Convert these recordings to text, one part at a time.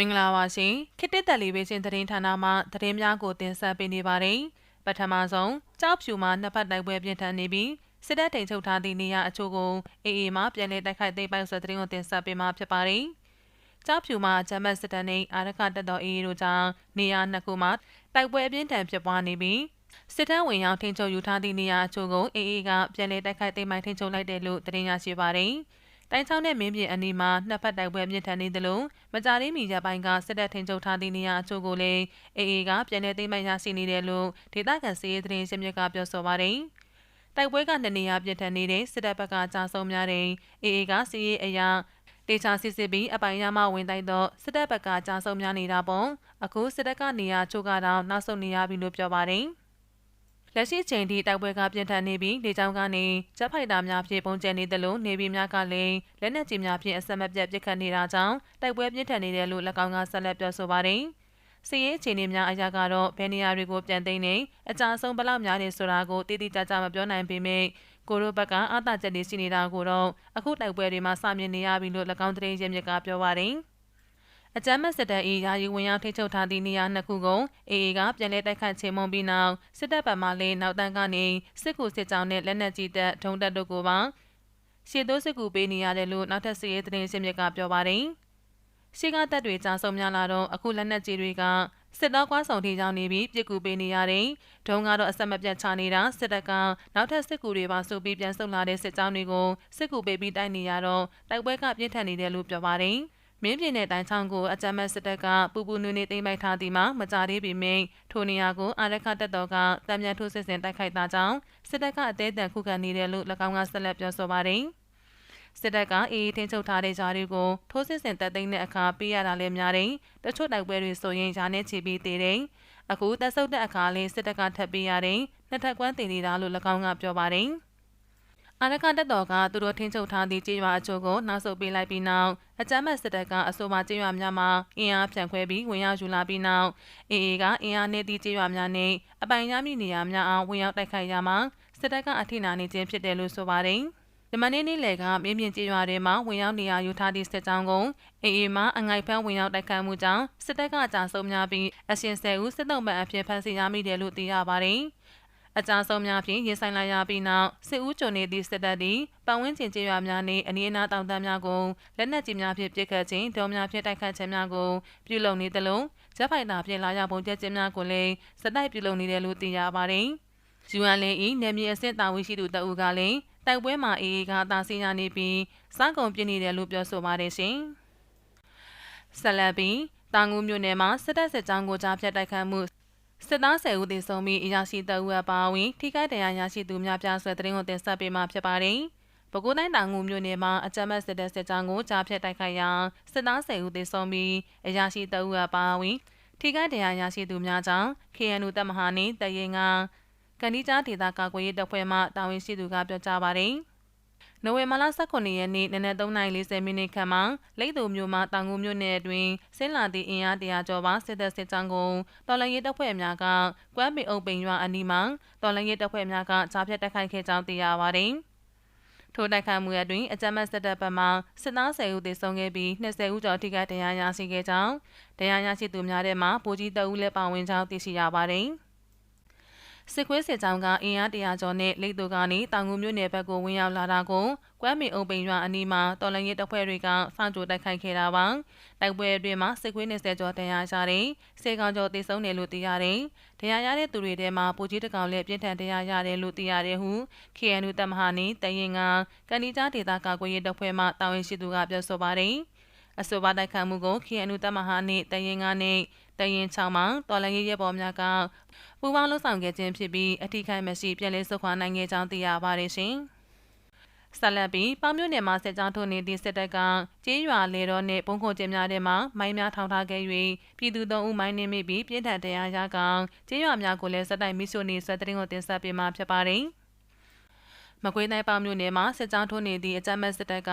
မင်္ဂလာပါရှင်ခေတ်တစ်တက်လီဗေးရှင်းသတင်းဌာနမှသတင်းများကိုတင်ဆက်ပေးနေပါတယ်ပထမဆုံးကြောက်ဖြူမှာနှစ်ဖက်တိုက်ပွဲပြင်းထန်နေပြီးစစ်တပ်ထိန်ချုပ်ထားသည့်နေရာအချို့ကိုအေအေမှပြန်လည်တိုက်ခိုက်သိမ်းပိုက်ဆိုတဲ့သတင်းကိုတင်ဆက်ပေးမှာဖြစ်ပါတယ်ကြောက်ဖြူမှာဂျမတ်စစ်တပ်နဲ့အာရခတပ်တော်အေအေတို့ကြောင့်နေရာနှစ်ခုမှာတိုက်ပွဲအပြင်းထန်ဖြစ်ပွားနေပြီးစစ်တပ်ဝင်ရောက်ထိန်ချုပ်ယူထားသည့်နေရာအချို့ကိုအေအေကပြန်လည်တိုက်ခိုက်သိမ်းပိုက်ထိန်ချုပ်လိုက်တယ်လို့သတင်းရရှိပါတယ်။ တိုင်းချောင်းနဲ့မင်းပြင်အနီးမှာနှစ်ဖက်တိုက်ပွဲမြင့်ထန်နေသလိုမကြသေးမီရက်ပိုင်းကစစ်တပ်ထိန်ချုပ်ထားသည့်နေရာအချို့ကိုလည်းအေအေကပြန်လည်သိမ်းပိုက်ရရှိနေတယ်လို့ဒေသခံစီးရေးသတင်းရှင်းမြစ်ကပြောဆိုပါတယ်။တိုက်ပွဲကနှစ်နေရာပြင်းထန်နေတဲ့စစ်တပ်ဘက်ကကြာဆုံးများတဲ့အေအေကစီးရေးအရာတေချာစစ်စစ်ပြီးအပိုင်ရမဝင်တိုက်တော့စစ်တပ်ဘက်ကကြာဆုံးများနေတာပေါ့အခုစစ်တပ်ကနေရာချို့ကတော့နောက်ဆုံးနေရပြီလို့ပြောပါတယ်။ လက်ရှိချိန်ထိတိုက်ပွဲကပြင်းထန်နေပြီးလေကြောင်းကနေဂျက်ဖိုက်တာများဖြင့်ပုံကျဲနေသလိုနေပြည်များကလည်းလက်နက်ကြီးများဖြင့်အဆက်မပြတ်ပစ်ခတ်နေတာကြောင့်တိုက်ပွဲပြင်းထန်နေတယ်လို့၎င်းကဆက်လက်ပြောဆိုပါတယ်။စီရေးအခြေအနေများအရာကတော့ဘယ်နေရာတွေကိုပြန်သိမ်းနေအကြဆုံးဘလောက်များနေဆိုတာကိုတိတိကျကျမပြောနိုင်ပေမဲ့ကိုရိုဘက်ကအာသာချက်တွေရှိနေတာကိုတော့အခုတိုက်ပွဲတွေမှာစမြင်နေရပြီလို့၎င်းသတင်းရင်းမြစ်ကပြောပါတယ်။ အကြမ်းမဲ့စစ်တပ်၏ယာယီဝင်ရောက်ထိချုပ်ထားသည့်နေရာနှစ်ခုကိုအေအေကပြန်လည်တိုက်ခတ်ချေမှုန်းပြီးနောက်စစ်တပ်ဗမာလေးနောက်တန်းကနေစစ်ကူစစ်ကြောင်းနဲ့လက်နက်ကြီးတပ်ထုံတပ်တို့ကိုပါရှေ့သိုးစစ်ကူပေးနေရတယ်လို့နောက်ထပ်စစ်ရေးသတင်းရှင်းမြစ်ကပြောပါတယ်။ရှေ့ကတပ်တွေကြာဆုံးများလာတော့အခုလက်နက်ကြီးတွေကစစ်သားကွာဆောင်ထိကြောင်းနေပြီးပြစ်ကူပေးနေရတယ်။ဒုံကတော့အဆက်မပြတ်ချနေတာစစ်တပ်ကနောက်ထပ်စစ်ကူတွေပါစုပြီးပြန်ဆုတ်လာတဲ့စစ်ကြောင်းတွေကိုစစ်ကူပေးပြီးတိုက်နေရတော့တိုက်ပွဲကပြင်းထန်နေတယ်လို့ပြောပါတယ်။ မင်းပြည်နယ်တိုင်းချောင်းကိုအကြမ်းမဲ့စစ်တပ်ကပူပူနွေနေသိမ်းပိုက်ထားသည်မှာမကြသေးပေမယ့်ထိုနေရာကိုအာရခတပ်တော်ကတံမြန်ထိုးစစ်ဆင်တိုက်ခိုက်တာကြောင့်စစ်တပ်ကအသေးအံခုခံနေတယ်လို့၎င်းကဆက်လက်ပြောဆိုပါတယ်စစ်တပ်ကအေးအေးထင်းချုပ်ထားတဲ့ဂျားတွေကိုထိုးစစ်ဆင်တပ်သိမ်းတဲ့အခါပေးရတာလည်းများတယ်။တချို့တိုက်ပွဲတွေဆိုရင်ဂျားနဲ့ချီပြီးသေးတယ်။အခုတပ်ဆုပ်တဲ့အခါလေးစစ်တပ်ကထပ်ပေးရတယ်။နှစ်ထပ်ကွမ်းတင်နေတာလို့၎င်းကပြောပါတယ်။ အာရခတက်တော်ကသူတို့ထင်းချုပ်ထားသည့်ကြေးရွာအချို့ကိုနှောက်ဆုတ်ပေးလိုက်ပြီးနောက်အကြမ်းမဲ့စစ်တပ်ကအဆိုပါကြေးရွာများမှာအင်အားဖြန့်ခွဲပြီးဝင်ရောက်ယူလာပြီးနောက်အေအေကအင်အားနဲ့သည့်ကြေးရွာများနဲ့အပိုင်ရမည့်နေရာများအောင်ဝင်ရောက်တိုက်ခိုက်ရမှာစစ်တပ်ကအထိနာနေခြင်းဖြစ်တယ်လို့ဆိုပါတယ်။ဒီမနေ့နေ့လယ်ကမင်းမြင့်ကြေးရွာထဲမှာဝင်ရောက်နေရာယူထားသည့်စစ်ကြောင်းကိုအေအေမှအငိုက်ဖမ်းဝင်ရောက်တိုက်ခိုက်မှုကြောင့်စစ်တပ်ကအကြဆုံးများပြီးအရှင်ဆယ်ဦးစစ်တုံးပန်အဖြစ်ဖမ်းဆီးရမိတယ်လို့သိရပါတယ်။ အကြဆုံးများဖြင့်ရင်ဆိုင်လာရပြီးနောက်စစ်ဦးချုပ်နေသည့်စစ်တပ်သည်ပတ်ဝန်းကျင်ကျေးရွာများနှင့်အနီးအနားတောင်တန်းများကိုလက်နက်ကြီးများဖြင့်ပစ်ခတ်ခြင်းဒုံများဖြင့်တိုက်ခတ်ခြင်းများကိုပြုလုပ်နေသလိုဂျက်ဖိုက်တာဖြင့်လာရောက်ပုံကျခြင်းများကိုလည်းစတိုက်ပြုလုပ်နေတယ်လို့သိရပါတယ်။ယူအန်လင်း၏နေမြေအဆင့်တာဝန်ရှိသူတအူကလည်းတိုက်ပွဲမှာအေအေကအသာစီးရနေပြီးစကုန်ပြနေတယ်လို့ပြောဆိုပါတယ်ရှင်။ဆက်လက်ပြီးတာငူမြို့နယ်မှာစစ်တပ်စစ်ကြောင်းကိုကြားဖြတ်တိုက်ခတ်မှု စစ်သား10ဦးသေဆုံးပြီးအရာရှိတအုပ်အပါအဝင်ထိခိုက်ဒဏ်ရာရရှိသူများပြားဆွဲသတင်းကိုတင်ဆက်ပေးမှာဖြစ်ပါတယ်။ပဲခူးတိုင်းတောင်ငူမြို့နယ်မှာအကြမ်းဖက်စစ်တပ်စစ်ကြောင်းကိုကြားဖြတ်တိုက်ခိုက်ရာစစ်သား10ဦးသေဆုံးပြီးအရာရှိတအုပ်အပါအဝင်ထိခိုက်ဒဏ်ရာရရှိသူများကြောင့် KNU တပ်မဟာနှင့်တရင်ကကန်ဒီကြားဒေသကာကွယ်ရေးတပ်ဖွဲ့မှတာဝန်ရှိသူကပြောကြားပါတယ်။ နိုဝင်ဘာလ18ရက်နေ့နနက်3:40မိနစ်ခန့်မှာလိတ်သူမြို့မှတောင်ငူမြို့နယ်အတွင်းဆင်းလာသည့်အင်အားတရာကျော်ပါစစ်တပ်စစ်ကြောင်းကိုတော်လန်ရေးတပ်ဖွဲ့များကကွမ်းပင်အုပ်ပင်ရွာအနီးမှာတော်လန်ရေးတပ်ဖွဲ့များကကြားဖြတ်တိုက်ခိုက်ခဲ့ကြောင်းသိရပါတယ်။ထိုတိုက်ခိုက်မှုအတွင်းအကြမ်းဖက်စစ်တပ်ဘက်မှစစ်သား10ဦးသေဆုံးခဲ့ပြီး20ဦးကျော်ထိခိုက်ဒဏ်ရာရရှိခဲ့ကြောင်းဒဏ်ရာရရှိသူများထဲမှာဗိုလ်ကြီးတအုပ်လည်းပါဝင်ကြောင်းသိရှိရပါတယ်။ စစ်ခွေးစစ်ကြောင်းကအင်အားတရာကျော်နဲ့လိတ်တူကနေတောင်ငူမြို့နယ်ဘက်ကိုဝင်ရောက်လာတာကိုကွမ်းမင်အုံပိန်ရွာအနီးမှာတော်လန်ရေးတပ်ဖွဲ့တွေကစောင့်ကြိုတိုက်ခိုက်ခဲ့တာပါ။တိုက်ပွဲအတွင်းမှာစစ်ခွေး20ကျော်တန်ရာရတဲ့စေကောင်ကျော်တေဆုံးတယ်လို့သိရတယ်။တရားရတဲ့သူတွေထဲမှာပူကြီးတကောင်လည်းပြင်းထန်တရားရတယ်လို့သိရတယ်ဟု KNU တပ်မဟာနေတရင်ကကန်ဒီကြားဒေသကာကွယ်ရေးတပ်ဖွဲ့မှတာဝန်ရှိသူကပြောဆိုပါတယ်။ အဆိုပါတိုက်ခိုက်မှုကို KNU တပ်မဟာနှင့်တရင်ကနှင့်တရင်6မှာတော်လန်ရေးရဲဘော်များကပူးပေါင်းလှုပ်ဆောင်ခဲ့ခြင်းဖြစ်ပြီးအထီးခိုင်မရှိပြည်လဲဆုတ်ခွာနိုင်ခဲ့ကြောင်းသိရပါတယ်ရှင်။ဆက်လက်ပြီးပေါမြို့နယ်မှာစစ်ကြောင်းထုတ်နေသည့်စစ်တပ်ကကျေးရွာလေတော်နှင့်ပုံခုံကျင်းများထဲမှမိုင်းများထောင်ထားခဲ့၍ပြည်သူသုံးဦးမိုင်းနှင်းမိပြီးပြင်းထန်တရားရကောင်ကျေးရွာများကိုလည်းစက်တိုက်မိရှို့နေဆွဲတဲ့တင်ကိုတင်ဆက်ပေးမှာဖြစ်ပါတယ်။ မကွေးတိုင်းပေါမြို့နယ်မှာစစ်ကြောင်းထိုးနေသည့်အကြမ်းမဲ့စစ်တပ်က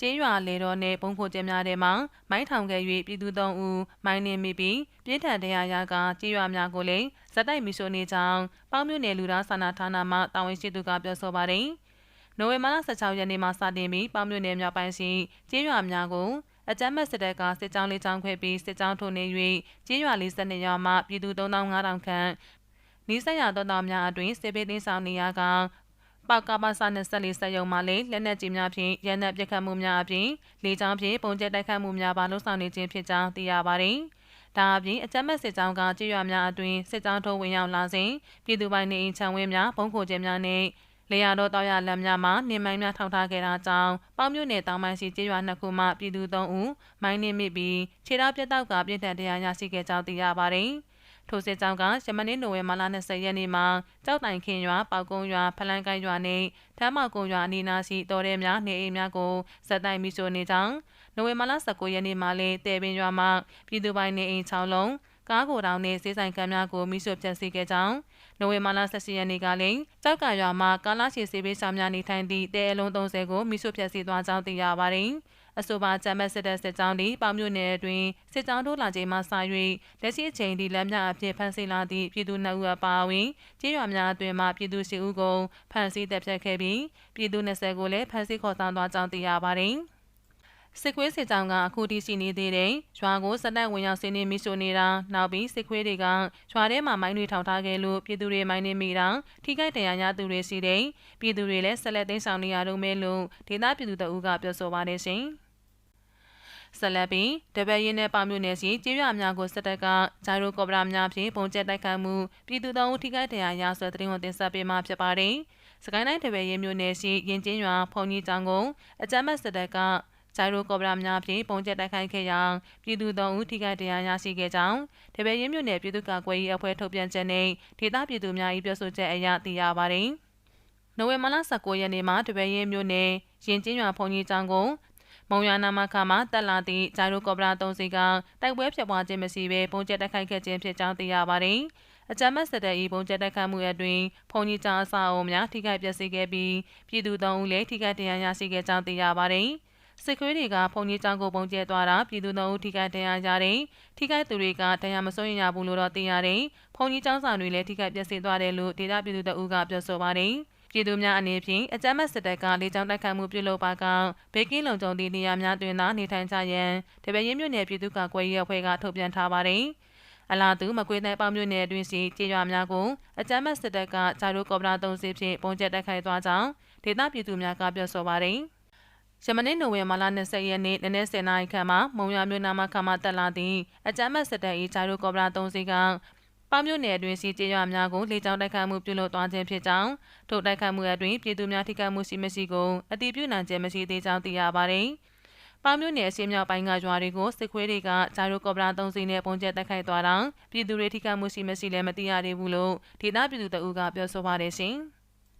ကျေးရွာလေတော်နှင့်ပုံခိုကျင်းများထဲမှမိုင်းထောင်ခဲ့၍ပြည်သူသုံးဦးမိုင်းနှင်မိပြီးပြင်းထန်တရားရကကျေးရွာများကိုလည်းဇက်တိုက်မိရှို့နေကြောင်းပေါမြို့နယ်လူသားစာနာဌာနမှတာဝန်ရှိသူကပြောဆိုပါတယ်။နိုဝင်ဘာလ16ရက်နေ့မှစတင်ပြီးပေါမြို့နယ်မြောက်ပိုင်းရှိကျေးရွာများကိုအကြမ်းမဲ့စစ်တပ်ကစစ်ကြောင်းလေးကြောင်းခွဲပြီးစစ်ကြောင်းထိုးနေ၍ကြေးရွာလေးစနစ်ရွာမှပြည်သူ3500ခန့်နီးစပ်ရာတော်တော်များအတွင်စစ်ပေးသိမ်းဆောင်နေရက ပောက်ကပါစာနဲ့ဆက်လီဆက်ယုံမှလည်းလက်နက်ကြီးများဖြင့်ရန်တပ်ပစ်ခတ်မှုများအပြင်လေကြောင်းဖြင့်ပုံကျဲတိုက်ခတ်မှုများပါလှုပ်ဆောင်နေခြင်းဖြစ်ကြောင်းသိရပါတယ်။ဒါအပြင်အကြမ်းမဲ့စစ်ကြောင်းကကြေးရွာများအတွင်စစ်ကြောင်းထိုးဝင်ရောက်လာစဉ်ပြည်သူပိုင်နေအိမ်ချံဝင်းများပုံခိုခြင်းများနဲ့လေယာတော်တောက်ရလမ်းများမှာနေမိုင်းများထောက်ထားခဲ့တာကြောင့်ပေါမြို့နယ်တောင်ပိုင်းရှိကျေးရွာနှစ်ခုမှပြည်သူ၃ဦးမိုင်းနှင့်မိပြီးခြေထောက်ပြတ်တောက်ကပြည့်တံတရားရရှိခဲ့ကြောင်းသိရပါတယ်။ ထိုစစ်ကြောင်းကရမနေ့နိုဝင်ဘာလ20ရက်နေ့မှာကြောက်တိုင်ခင်ရွာပေါကုန်းရွာဖလန်းကိုင်းရွာနဲ့ထမ်းမောက်ကုန်းရွာအနီးနားရှိတော်ရဲများနေအိမ်များကိုစက်တိုင်မိရှို့နေကြောင်းနိုဝင်ဘာလ19ရက်နေ့မှာလည်းတဲပင်ရွာမှာပြည်သူပိုင်နေအိမ်6လုံးကားကိုတောင်နဲ့စေးဆိုင်ကမ်းများကိုမိရှို့ဖျက်ဆီးခဲ့ကြောင်းနိုဝင်ဘာလ18ရက်နေ့ကလည်းကြောက်ကရွာမှာကာလာရှိစေးပေးဆောင်များနေထိုင်သည့်တဲအလုံး30ကိုမိရှို့ဖျက်ဆီးသွားကြောင်းသိရပါတယ်။ အဆိုပါဂျမတ်စစ်တပ်စစ်ကြောင်းသည်ပေါမြို့နယ်အတွင်းစစ်ကြောင်းထိုးလာချိန်မှစ၍လက်ရှိအချိန်ထိလက်မြအဖြစ်ဖမ်းဆီးလာသည့်ပြည်သူနှစ်ဦးအပါအဝင်ကျေးရွာများအတွင်းမှပြည်သူရှိဦးကိုဖမ်းဆီးတပ်ဖြတ်ခဲ့ပြီးပြည်သူ20ကိုလည်းဖမ်းဆီးခေါ်ဆောင်သွားကြောင်းသိရပါတယ်။ စစ်ခွေးစစ်ကြောင်ကအခုထိရှိနေသေးတယ်။ရွာကိုစက်တက်ဝင်ရောက်ဆင်းနေမိဆိုနေတာနောက်ပြီးစစ်ခွေးတွေကရွာထဲမှာမိုင်းတွေထောင်ထားခဲ့လို့ပြည်သူတွေမိုင်းနေမိတာထိခိုက်တရားရသူတွေရှိတယ်။ပြည်သူတွေလည်းဆက်လက်သိမ်းဆောင်နေရတော့မဲလို့ဒေသပြည်သူတအုပ်ကပြောဆိုပါတယ်ရှင်။ဆက်လက်ပြီးတပည့်ရင်းနဲ့ပေါမြို့နယ်စီကျေးရွာများကိုစစ်တပ်ကဂျိုင်ရိုကော်ပရာများဖြင့်ပုံကျက်တိုက်ခိုက်မှုပြည်သူတအုပ်ထိခိုက်တရားရဆွဲတဲ့တင်ဝန်တင်ဆက်ပေးမှာဖြစ်ပါတယ်။စကိုင်းတိုင်းတပည့်ရင်းမြို့နယ်စီရင်ကျင်းရွာဖုန်ကြီးကျောင်းကိုအကြမ်းမဲ့စစ်တပ်က ဂျိုင်ရိုကော်ပရာများဖြင့်ပုံကျက်တိုက်ခိုက်ခဲ့ရာပြည်သူသုံးဦးထိခိုက်ဒဏ်ရာရရှိခဲ့ကြောင်းတပည့်ရင်းမြို့နယ်ပြည်သူ့ကာကွယ်ရေးအဖွဲ့ထုတ်ပြန်ချက်နဲ့ဒေသပြည်သူများ၏ပြောဆိုချက်အရသိရပါသည်။နိုဝင်ဘာလ19ရက်နေ့မှာတပည့်ရင်းမြို့နယ်ရင်ကျင်းရွာဖုန်ကြီးကျောင်းကိုမုံရနာမခါမှာတက်လာသည့်ဂျိုင်ရိုကော်ပရာသုံးစီကတိုက်ပွဲဖြစ်ပွားခြင်းမရှိဘဲပုံကျက်တိုက်ခိုက်ခဲ့ခြင်းဖြစ်ကြောင်းသိရပါသည်။အကြမ်းမဲ့စစ်တပ်၏ပုံကျက်တိုက်ခိုက်မှုအတွင်းဖုန်ကြီးကျောင်းအဆောက်အအုံများထိခိုက်ပျက်စီးခဲ့ပြီးပြည်သူသုံးဦးလည်းထိခိုက်ဒဏ်ရာရရှိခဲ့ကြောင်းသိရပါသည်။ စစ်ခွေးတွေကဖုန်ကြီးကျောင်းကိုပုံကျဲသွားတာပြည်သူတို့ထိခိုက်တရားကြတယ်ထိခိုက်သူတွေကတရားမစိုးရင်ရဘူးလို့တော့သိရတယ်ဖုန်ကြီးကျောင်းဆောင်တွေလည်းထိခိုက်ပျက်စီးသွားတယ်လို့ဒေသပြည်သူတို့ကပြောဆိုပါတယ်ပြည်သူများအနေဖြင့်အကြမ်းဖက်စစ်တပ်ကလေကြောင်းတိုက်ခိုက်မှုပြုလုပ်ပါကဘေကင်းလုံခြုံသည့်နေရာများတွင်သာနေထိုင်ကြရန်တပည့်ရင်းမြို့နယ်ပြည်သူ့ကာကွယ်ရေးအဖွဲ့ကထုတ်ပြန်ထားပါတယ်အလားတူမကွေးတိုင်းပေါမြို့နယ်အတွင်းရှိကြေးရွာများကိုအကြမ်းဖက်စစ်တပ်ကဂျာရိုကော်ပရာသုံးစီဖြင့်ပုံကျက်တိုက်ခိုက်သွားကြောင်းဒေသပြည်သူများကပြောဆိုပါတယ်။ ယမနေ့နိုဝင်ဘာလ20ရက်နေ့နနက်10:00နာရီခန့်မှာမုံရမြို့နာမခမတက်လာသည့်အကြမ်းမဲ့စစ်တပ်၏ဂျာရိုကော်ပရာ3စီးကပေါမြို့နယ်အတွင်းစီကျေးရွာများကိုလေကြောင်းတိုက်ခိုက်မှုပြုလုပ်သွားခြင်းဖြစ်ကြောင်းထိုတိုက်ခိုက်မှုအတွင်းပြည်သူများထိခိုက်မှုရှိမရှိကိုအတည်ပြုနိုင်ခြင်းမရှိသေးကြောင်းသိရပါသည်။ပေါမြို့နယ်အစင်းမြောက်ပိုင်းကရွာတွေကိုစစ်ခွေးတွေကဂျာရိုကော်ပရာ3စီးနဲ့ပုံကျက်တိုက်ခိုက်သွားတာပြည်သူတွေထိခိုက်မှုရှိမရှိလည်းမသိရသေးဘူးလို့ဒေသပြည်သူတအုပ်ကပြောဆိုပါတယ်ရှင်။